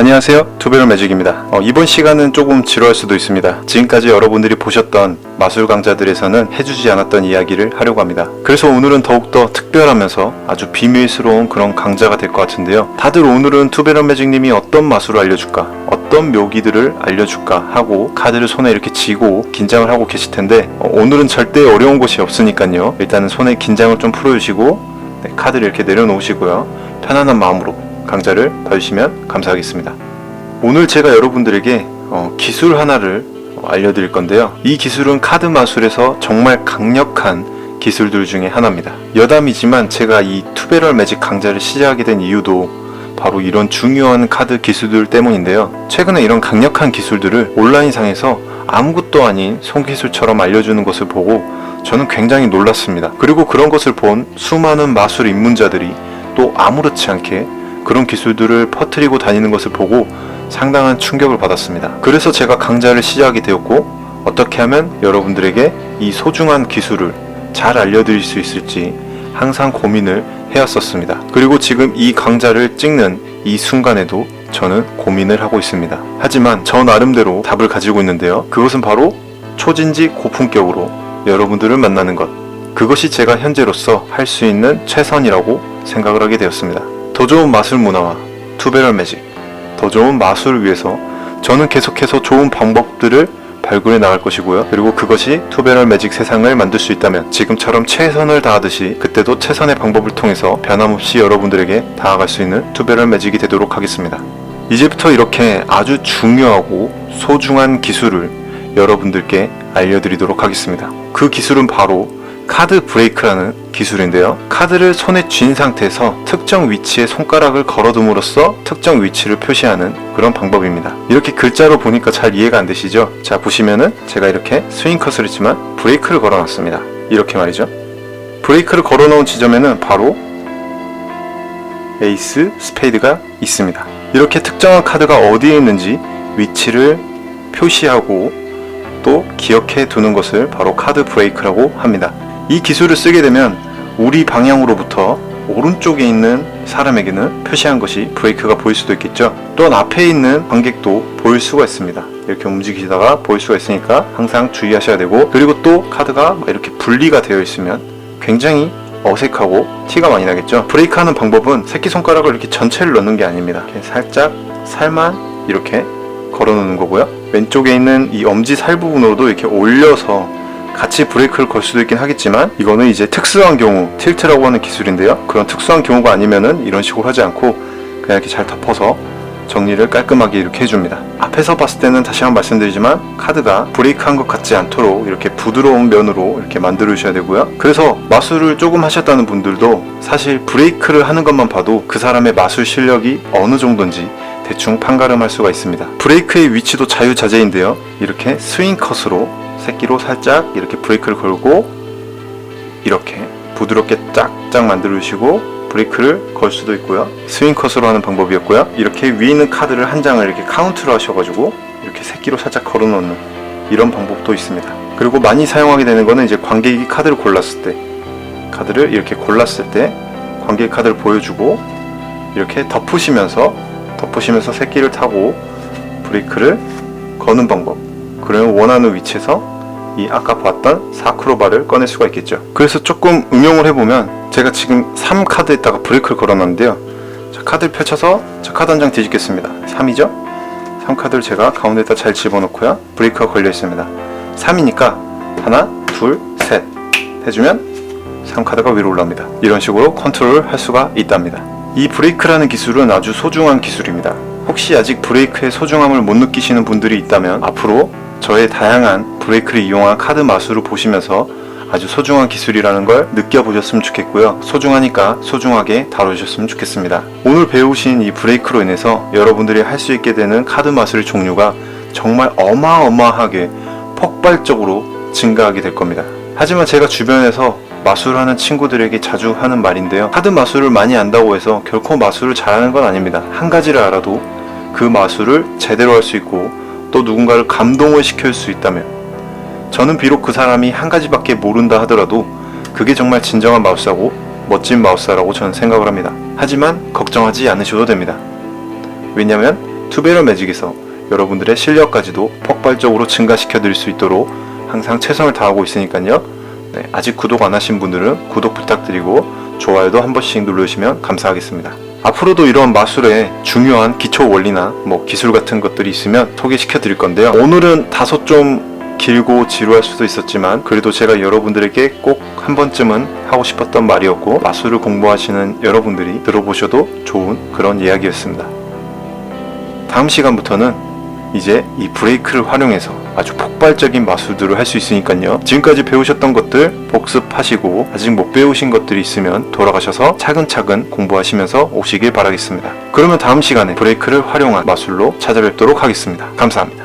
안녕하세요. 투베럴 매직입니다. 어, 이번 시간은 조금 지루할 수도 있습니다. 지금까지 여러분들이 보셨던 마술 강좌들에서는 해주지 않았던 이야기를 하려고 합니다. 그래서 오늘은 더욱더 특별하면서 아주 비밀스러운 그런 강좌가 될 것 같은데요. 다들 오늘은 투베럴 매직님이 어떤 마술을 알려줄까 어떤 묘기들을 알려줄까 하고 카드를 손에 이렇게 쥐고 긴장을 하고 계실 텐데 어, 오늘은 절대 어려운 곳이 없으니까요. 일단은 손에 긴장을 좀 풀어주시고 네, 카드를 이렇게 내려놓으시고요. 편안한 마음으로 강좌를 봐주시면 감사하겠습니다. 오늘 제가 여러분들에게 어, 기술 하나를 어, 알려드릴 건데요. 이 기술은 카드 마술에서 정말 강력한 기술들 중에 하나입니다. 여담이지만 제가 이 투베럴 매직 강좌를 시작하게 된 이유도 바로 이런 중요한 카드 기술들 때문인데요. 최근에 이런 강력한 기술들을 온라인상에서 아무것도 아닌 손기술처럼 알려주는 것을 보고 저는 굉장히 놀랐습니다. 그리고 그런 것을 본 수많은 마술 입문자들이 또 아무렇지 않게 그런 기술들을 퍼뜨리고 다니는 것을 보고 상당한 충격을 받았습니다. 그래서 제가 강좌를 시작하게 되었고 어떻게 하면 여러분들에게 이 소중한 기술을 잘 알려드릴 수 있을지 항상 고민을 해왔었습니다. 그리고 지금 이 강좌를 찍는 이 순간에도 저는 고민을 하고 있습니다. 하지만 저 나름대로 답을 가지고 있는데요. 그것은 바로 초진지 고품격으로 여러분들을 만나는 것. 그것이 제가 현재로서 할 수 있는 최선이라고 생각을 하게 되었습니다. 더 좋은 마술 문화와 투베럴 매직, 더 좋은 마술을 위해서 저는 계속해서 좋은 방법들을 발굴해 나갈 것이고요. 그리고 그것이 투베럴 매직 세상을 만들 수 있다면 지금처럼 최선을 다하듯이 그때도 최선의 방법을 통해서 변함없이 여러분들에게 다가갈 수 있는 투베럴 매직이 되도록 하겠습니다. 이제부터 이렇게 아주 중요하고 소중한 기술을 여러분들께 알려드리도록 하겠습니다. 그 기술은 바로 카드 브레이크라는 기술인데요. 카드를 손에 쥔 상태에서 특정 위치에 손가락을 걸어둠으로써 특정 위치를 표시하는 그런 방법입니다. 이렇게 글자로 보니까 잘 이해가 안 되시죠? 자, 보시면은 제가 이렇게 스윙컷을 했지만 브레이크를 걸어놨습니다. 이렇게 말이죠. 브레이크를 걸어놓은 지점에는 바로 에이스, 스페이드가 있습니다. 이렇게 특정한 카드가 어디에 있는지 위치를 표시하고 또 기억해 두는 것을 바로 카드 브레이크라고 합니다. 이 기술을 쓰게 되면 우리 방향으로부터 오른쪽에 있는 사람에게는 표시한 것이 브레이크가 보일 수도 있겠죠. 또한 앞에 있는 관객도 보일 수가 있습니다. 이렇게 움직이시다가 보일 수가 있으니까 항상 주의하셔야 되고 그리고 또 카드가 이렇게 분리가 되어 있으면 굉장히 어색하고 티가 많이 나겠죠. 브레이크 하는 방법은 새끼손가락을 이렇게 전체를 넣는 게 아닙니다. 살짝 살만 이렇게 걸어 놓는 거고요. 왼쪽에 있는 이 엄지 살 부분으로도 이렇게 올려서 같이 브레이크를 걸 수도 있긴 하겠지만 이거는 이제 특수한 경우 틸트라고 하는 기술인데요. 그런 특수한 경우가 아니면은 이런 식으로 하지 않고 그냥 이렇게 잘 덮어서 정리를 깔끔하게 이렇게 해줍니다. 앞에서 봤을 때는 다시 한번 말씀드리지만 카드가 브레이크 한 것 같지 않도록 이렇게 부드러운 면으로 이렇게 만들어 주셔야 되고요. 그래서 마술을 조금 하셨다는 분들도 사실 브레이크를 하는 것만 봐도 그 사람의 마술 실력이 어느 정도인지 대충 판가름할 수가 있습니다. 브레이크의 위치도 자유자재인데요. 이렇게 스윙 컷으로 새끼로 살짝 이렇게 브레이크를 걸고 이렇게 부드럽게 짝짝 만들어 주시고 브레이크를 걸 수도 있고요. 스윙 컷으로 하는 방법이었고요. 이렇게 위에 있는 카드를 한 장을 이렇게 카운트로 하셔가지고 이렇게 새끼로 살짝 걸어 놓는 이런 방법도 있습니다. 그리고 많이 사용하게 되는 거는 이제 관객이 카드를 골랐을 때 카드를 이렇게 골랐을 때 관객 카드를 보여주고 이렇게 덮으시면서 덮으시면서 새끼를 타고 브레이크를 거는 방법. 그러면 원하는 위치에서 이 아까 봤던 사크로바를 꺼낼 수가 있겠죠. 그래서 조금 응용을 해보면 제가 지금 3카드에다가 브레이크를 걸어놨는데요. 자, 카드를 펴쳐서 자, 카드 한 장 뒤집겠습니다. 3이죠? 3카드를 제가 가운데다 잘 집어넣고요. 브레이크가 걸려 있습니다. 3이니까 하나, 둘, 셋 해주면 3카드가 위로 올라옵니다. 이런 식으로 컨트롤 할 수가 있답니다. 이 브레이크라는 기술은 아주 소중한 기술입니다. 혹시 아직 브레이크의 소중함을 못 느끼시는 분들이 있다면 앞으로 저의 다양한 브레이크를 이용한 카드 마술을 보시면서 아주 소중한 기술이라는 걸 느껴보셨으면 좋겠고요. 소중하니까 소중하게 다뤄주셨으면 좋겠습니다. 오늘 배우신 이 브레이크로 인해서 여러분들이 할 수 있게 되는 카드 마술의 종류가 정말 어마어마하게 폭발적으로 증가하게 될 겁니다. 하지만 제가 주변에서 마술하는 친구들에게 자주 하는 말인데요. 카드 마술을 많이 안다고 해서 결코 마술을 잘하는 건 아닙니다. 한 가지를 알아도 그 마술을 제대로 할 수 있고 또 누군가를 감동을 시킬 수 있다면 저는 비록 그 사람이 한 가지밖에 모른다 하더라도 그게 정말 진정한 마우스하고 멋진 마우스라고 저는 생각을 합니다. 하지만 걱정하지 않으셔도 됩니다. 왜냐면 투베러 매직에서 여러분들의 실력까지도 폭발적으로 증가시켜 드릴 수 있도록 항상 최선을 다하고 있으니까요. 네, 아직 구독 안 하신 분들은 구독 부탁드리고 좋아요도 한 번씩 눌러주시면 감사하겠습니다. 앞으로도 이런 마술의 중요한 기초 원리나 뭐 기술 같은 것들이 있으면 소개시켜 드릴 건데요. 오늘은 다소 좀 길고 지루할 수도 있었지만 그래도 제가 여러분들에게 꼭 한 번쯤은 하고 싶었던 말이었고 마술을 공부하시는 여러분들이 들어보셔도 좋은 그런 이야기였습니다. 다음 시간부터는 이제 이 브레이크를 활용해서 아주 폭발적인 마술들을 할 수 있으니까요. 지금까지 배우셨던 것들 복습하시고 아직 못 배우신 것들이 있으면 돌아가셔서 차근차근 공부하시면서 오시길 바라겠습니다. 그러면 다음 시간에 브레이크를 활용한 마술로 찾아뵙도록 하겠습니다. 감사합니다.